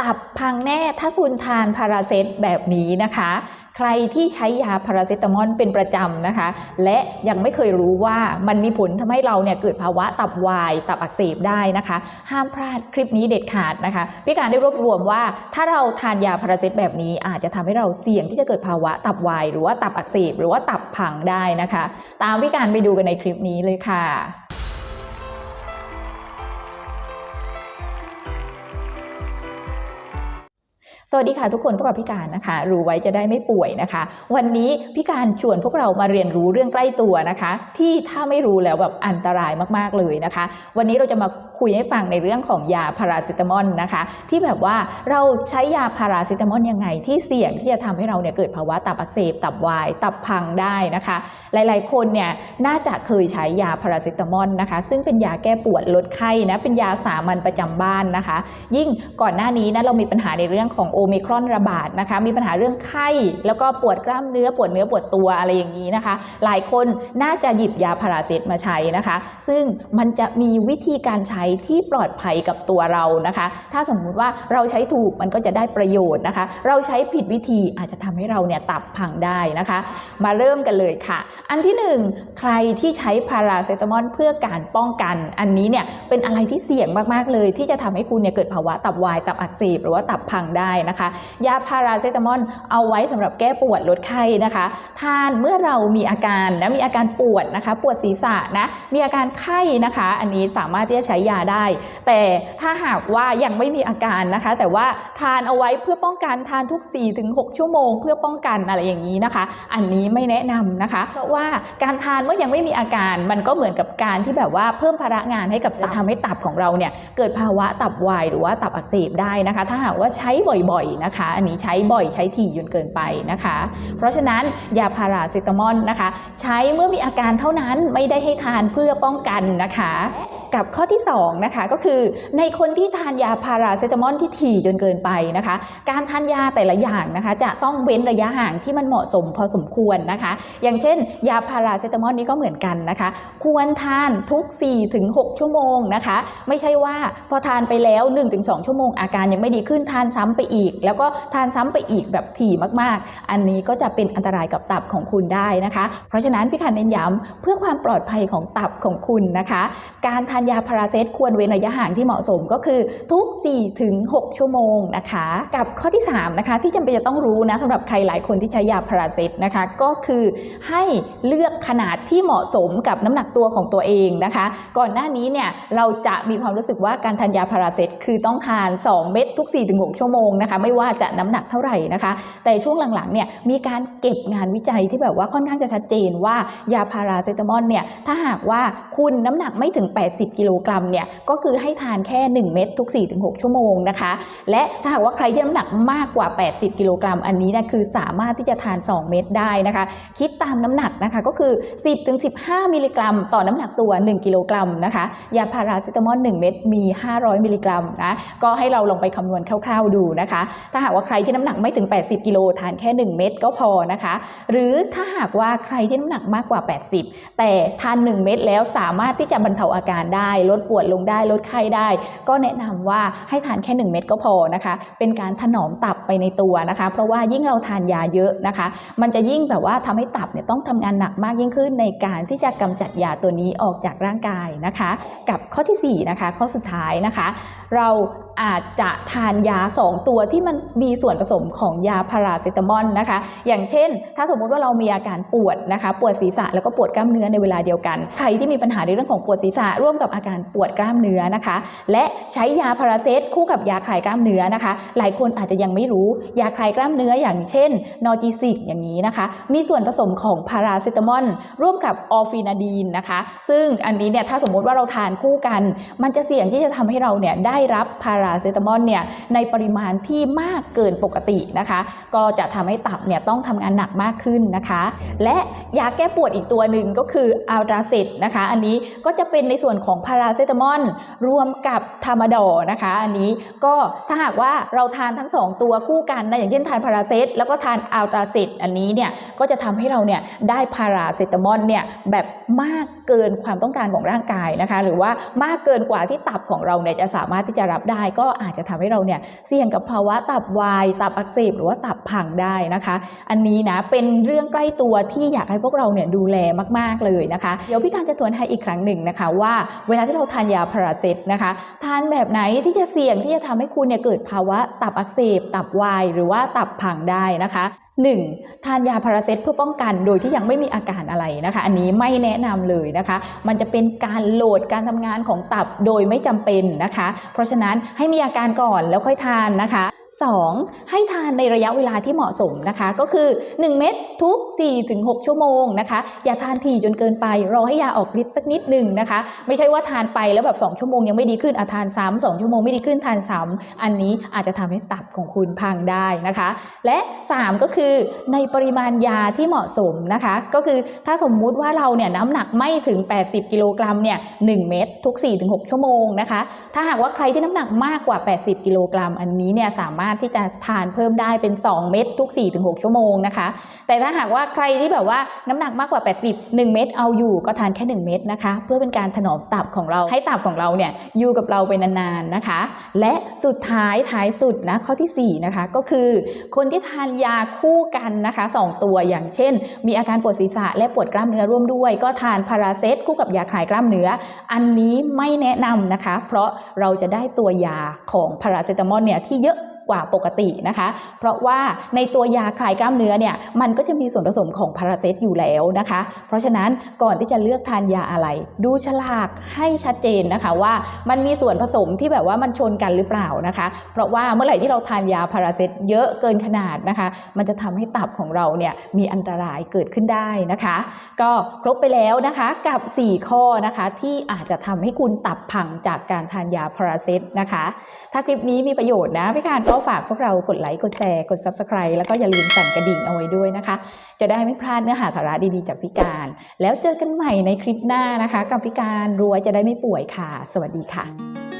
ตับพังแน่ถ้าคุณทานพาราเซตแบบนี้นะคะ ใครที่ใช้ยาพาราเซตามอลเป็นประจำนะคะ และยังไม่เคยรู้ว่ามันมีผลทำให้เราเนี่ยเกิดภาวะตับวาย ตับอักเสบได้นะคะ ห้ามพลาดคลิปนี้เด็ดขาดนะคะพี่การได้รวบรวมว่าถ้าเราทานยาพาราเซตแบบนี้อาจจะทำให้เราเสี่ยงที่จะเกิดภาวะตับวาย หรือว่าตับอักเสบหรือว่าตับพังได้นะคะ ตามพี่การไปดูกันในคลิปนี้เลยค่ะ สวัสดีค่ะทุกคนพวกเราพี่การนะคะ รู้ไว้จะได้ไม่ป่วยนะคะ วันนี้พี่การชวนพวกเรามาเรียนรู้เรื่องใกล้ตัวนะคะ ที่ถ้าไม่รู้แล้วแบบอันตรายมากๆเลยนะคะ วันนี้เราจะมา คุยให้ฟังในเรื่องของยาพาราเซตามอลนะคะ ที่แบบว่าเราใช้ยาพาราเซตามอลยังไงที่เสี่ยงที่จะทำให้เราเนี่ยเกิดภาวะตับอักเสบตับวายตับพังได้นะคะ หลายๆ คนเนี่ยน่าจะเคยใช้ยาพาราเซตามอลนะคะ ซึ่งเป็นยาแก้ปวดลดไข้นะเป็นยาสามัญประจำบ้านนะคะ ยิ่งก่อนหน้านี้นะเรามีปัญหาในเรื่องของโอมิครอนระบาดนะคะ มีปัญหาเรื่องไข้แล้วก็ปวดกล้ามเนื้อปวดเนื้อปวดตัวอะไรอย่างนี้นะคะ หลายคนน่าจะหยิบยาพาราเซตมาใช้นะคะ ซึ่งมันจะมีวิธีการใช้ที่ปลอดภัยกับตัวเรานะคะ ถ้าสมมุติว่าเราใช้ถูกมันก็จะได้ประโยชน์นะคะ เราใช้ผิดวิธีอาจจะทำให้เราเนี่ยตับพังได้นะคะ มาเริ่มกันเลยค่ะ อันที่หนึ่งใครที่ใช้พาราเซตามอลเพื่อการป้องกัน อันนี้เนี่ยเป็นอะไรที่เสี่ยงมากๆเลย ที่จะทำให้คุณเนี่ยเกิดภาวะตับวาย ตับอักเสบหรือว่าตับพังได้นะคะ ยาพาราเซตามอลเอาไว้สำหรับแก้ปวดลดไข้นะคะ ทานเมื่อเรามีอาการนะมีอาการปวดนะคะ ปวดศีรษะนะมีอาการไข้นะคะ อันนี้สามารถที่จะใช้ยาได้ แต่ถ้าหากว่ายังไม่มีอาการนะคะ แต่ว่าทานเอาไว้เพื่อป้องกันทานทุก 4-6 ชั่วโมง เพื่อป้องกันอะไรอย่างนี้นะคะ อันนี้ไม่แนะนำนะคะ เพราะว่าการทานเมื่อยังไม่มีอาการ มันก็เหมือนกับการที่แบบว่าเพิ่มภาระงานให้กับจะทำให้ตับของเราเนี่ยเกิดภาวะตับวายหรือว่าตับอักเสบได้นะคะ ถ้าหากว่าใช้บ่อยๆนะคะ อันนี้ใช้บ่อยใช้ถี่จนเกินไปนะคะ เพราะฉะนั้นยาพาราเซตามอลนะคะ ใช้เมื่อมีอาการเท่านั้นไม่ได้ให้ทานเพื่อป้องกันนะคะ กับข้อที่2นะคะก็คือในคนที่ทานยาพาราเซตามอลที่ถี่จนเกินไปนะคะ การทานยาแต่ละอย่างนะคะจะต้องเว้นระยะห่างที่มันเหมาะสมพอสมควรนะคะ อย่างเช่น ยาพาราเซตามอลนี้ก็เหมือนกันนะคะ ควรทานทุก 4-6 ชั่วโมงนะคะ ไม่ใช่ว่าพอทานไปแล้ว 1-2 ชั่วโมงอาการยังไม่ดีขึ้นทานซ้ำไปอีก แล้วก็ทานซ้ำไปอีกแบบถี่มากๆ อันนี้ก็จะเป็นอันตรายกับตับของคุณได้นะคะ เพราะฉะนั้นพี่คันเน้นย้ำเพื่อความปลอดภัยของตับของคุณนะคะ การทานยาพาราเซตควรเว้นระยะห่างที่เหมาะสมก็คือทุก 4-6 ชั่วโมงนะคะ กับข้อที่ 3 นะคะ ที่จำเป็นจะต้องรู้นะสำหรับใครหลายคนที่ใช้ยาพาราเซตนะคะ ก็คือให้เลือกขนาดที่เหมาะสมกับน้ำหนักตัวของตัวเองนะคะ ก่อนหน้านี้เนี่ยเราจะมีความรู้สึกว่าการทานยาพาราเซตคือต้องทาน 2 เม็ดทุก 4-6 ชั่วโมงนะคะ ไม่ว่าจะน้ำหนักเท่าไหร่นะคะ แต่ช่วงหลังๆเนี่ยมีการเก็บงานวิจัยที่แบบว่าค่อนข้างจะชัดเจนว่ายาพาราเซตามอลเนี่ยถ้าหากว่าคุณน้ำหนักไม่ถึง 80กิโลกรัมเนี่ยก็คือให้ทานแค่ 1 เม็ดทุก 4-6 ชั่วโมงนะคะ และถ้าหากว่าใครที่น้ำหนักมากกว่า 80 กิโลกรัม อันนี้นะคือสามารถที่จะทาน 2 เม็ดได้นะคะ คิดตามน้ำหนักนะคะก็คือ 10-15 มิลลิกรัม ต่อน้ำหนักตัว 1 กิโลกรัมนะคะยาพาราเซตามอล 1 เม็ดมี 500 มิลลิกรัมนะก็ให้เราลองไปคำนวณคร่าวๆดูนะคะ ถ้าหากว่าใครที่น้ำหนักไม่ถึง 80 กิโลทานแค่ 1 เม็ดก็พอนะคะ หรือถ้าหากว่าใครที่น้ำหนักมากกว่า 80 แต่ทาน 1 เม็ดแล้วสามารถที่จะบรรเทาอาการได้ลดปวดลงได้ ลดไข้ได้ ก็แนะนำว่าให้ทานแค่ 1 เม็ดก็พอนะคะ เป็นการถนอมตับไปในตัวนะคะ เพราะว่ายิ่งเราทานยาเยอะนะคะ มันจะยิ่งแบบว่าทำให้ตับเนี่ยต้องทำงานหนักมากยิ่งขึ้นในการที่จะกำจัดยาตัวนี้ออกจากร่างกายนะคะ กับข้อที่4นะคะข้อสุดท้ายนะคะ เรา อาจจะทานยา 2 ตัวที่มันมีส่วนผสมของยาพาราเซตามอลนะคะ อย่างเช่น ถ้าสมมุติว่าเรามีอาการปวดนะคะ ปวดศีรษะแล้วก็ปวดกล้ามเนื้อในเวลาเดียวกัน ใครที่มีปัญหาในเรื่องของปวดศีรษะร่วมกับอาการปวดกล้ามเนื้อนะคะ และใช้ยาพาราเซตคู่กับยาคลายกล้ามเนื้อนะคะ หลายคนอาจจะยังไม่รู้ยาคลายกล้ามเนื้ออย่างเช่นนอร์จิซิกอย่างนี้นะคะ มีส่วนผสมของพาราเซตามอลร่วมกับออฟินาดีนนะคะ ซึ่งอันนี้เนี่ยถ้าสมมุติว่าเราทานคู่กัน มันจะเสี่ยงที่จะทำให้เราเนี่ยได้รับพาราเซตามอลเนี่ยในปริมาณที่มากเกินปกตินะคะ ก็จะทำให้ตับเนี่ยต้องทำงานหนักมากขึ้นนะคะ และยาแก้ปวดอีกตัวหนึ่งก็คืออัลตราเซตนะคะ อันนี้ก็จะเป็นในส่วนของพาราเซตามอลรวมกับทามาดอ์นะคะ อันนี้ก็ถ้าหากว่าเราทานทั้งสองตัวคู่กันนะอย่างเช่นทานพาราเซตแล้วก็ทานอัลตราเซตอันนี้เนี่ยก็จะทำให้เราเนี่ยได้พาราเซตามอลเนี่ยแบบมากเกินความต้องการของร่างกายนะคะ หรือว่ามากเกินกว่าที่ตับของเราเนี่ยจะสามารถที่จะรับได้ก็อาจจะทำให้เราเนี่ยเสี่ยงกับภาวะตับวาย ตับอักเสบหรือว่าตับพังได้นะคะ อันนี้นะเป็นเรื่องใกล้ตัวที่อยากให้พวกเราเนี่ยดูแลมาก ๆ เลยนะคะ เดี๋ยวพี่การจะทวนให้อีกครั้งหนึ่งนะคะว่าเวลาที่เราทานยาพาราเซตนะคะ ทานแบบไหนที่จะเสี่ยงที่จะทำให้คุณเนี่ยเกิดภาวะตับอักเสบ ตับวาย หรือว่าตับพังได้นะคะ 1. ทานยาพาราเซตเพื่อป้องกันโดยที่ยังไม่มีอาการอะไรนะคะ อันนี้ไม่แนะนำเลยนะคะ มันจะเป็นการโหลดการทำงานของตับโดยไม่จำเป็นนะคะ เพราะฉะนั้นให้มีอาการก่อนแล้วค่อยทานนะคะ 2. ให้ทานในระยะเวลาที่เหมาะสมนะคะ ก็คือ 1 เม็ดทุก 4-6 ชั่วโมงนะคะ อย่าทานถี่จนเกินไป รอให้ยาออกฤทธิ์สักนิดหนึ่งนะคะ ไม่ใช่ว่าทานไปแล้วแบบ 2 ชั่วโมงยังไม่ดีขึ้นอาทานซ้ำ2ชั่วโมงไม่ดีขึ้นทานซ้ำอันนี้อาจจะทำให้ตับของคุณพังได้นะคะ และ 3 ก็คือในปริมาณยาที่เหมาะสมนะคะ ก็คือถ้าสมมุติว่าเราเนี่ยน้ำหนักไม่ถึง 80 กิโลกรัมเนี่ย1เม็ดทุก 4-6 ชั่วโมงนะคะ ถ้าหากว่าใครที่น้ำหนักมากกว่า 80 กิโลกรัมอันนี้เนี่ยสามารถที่จะทานเพิ่มได้เป็น 2 เม็ดทุก 4-6 ชั่วโมงนะคะ แต่ถ้าหากว่าใครที่แบบว่าน้ำหนักมากกว่า 80 1 เม็ดเอาอยู่ก็ทานแค่ 1 เม็ดนะคะ เพื่อเป็นการถนอมตับของเราให้ตับของเราเนี่ยอยู่กับเราไปนานๆนะคะ และสุดท้ายท้ายสุดนะข้อทีสี่ 4 นะคะก็คือคนที่ทานยาคู่กันนะคะ 2 ตัวอย่างเช่น มีอาการปวดศีรษะและปวดกล้ามเนื้อร่วมด้วย ก็ทานพาราเซตคู่กับยาคลายกล้ามเนื้อ อันนี้ไม่แนะนำนะคะ เพราะเราจะได้ตัวยาของพาราเซตามอลเนี่ยที่เยอะ กว่าปกตินะคะ เพราะว่าในตัวยาคลายกล้ามเนื้อเนี่ยมันก็จะมีส่วนผสมของพาราเซตอยู่แล้วนะคะ เพราะฉะนั้นก่อนที่จะเลือกทานยาอะไร ดูฉลากให้ชัดเจนนะคะว่ามันมีส่วนผสมที่แบบว่ามันชนกันหรือเปล่านะคะ เพราะว่าเมื่อไหร่ที่เราทานยาพาราเซตเยอะเกินขนาดนะคะ มันจะทำให้ตับของเราเนี่ยมีอันตรายเกิดขึ้นได้นะคะ ก็ครบไปแล้วนะคะกับ 4 ข้อนะคะที่อาจจะทำให้คุณตับพังจากการทานยาพาราเซตนะคะ ถ้าคลิปนี้มีประโยชน์นะพี่การก็ฝากพวกเรากดไลค์กดแชร์กด Subscribe แล้วก็อย่าลืมสั่นกระดิ่งเอาไว้ด้วยนะคะ จะได้ไม่พลาดเนื้อหาสาระดีๆจากพิการ แล้วเจอกันใหม่ในคลิปหน้านะคะ กับพิการรวยจะได้ไม่ป่วยค่ะ สวัสดีค่ะ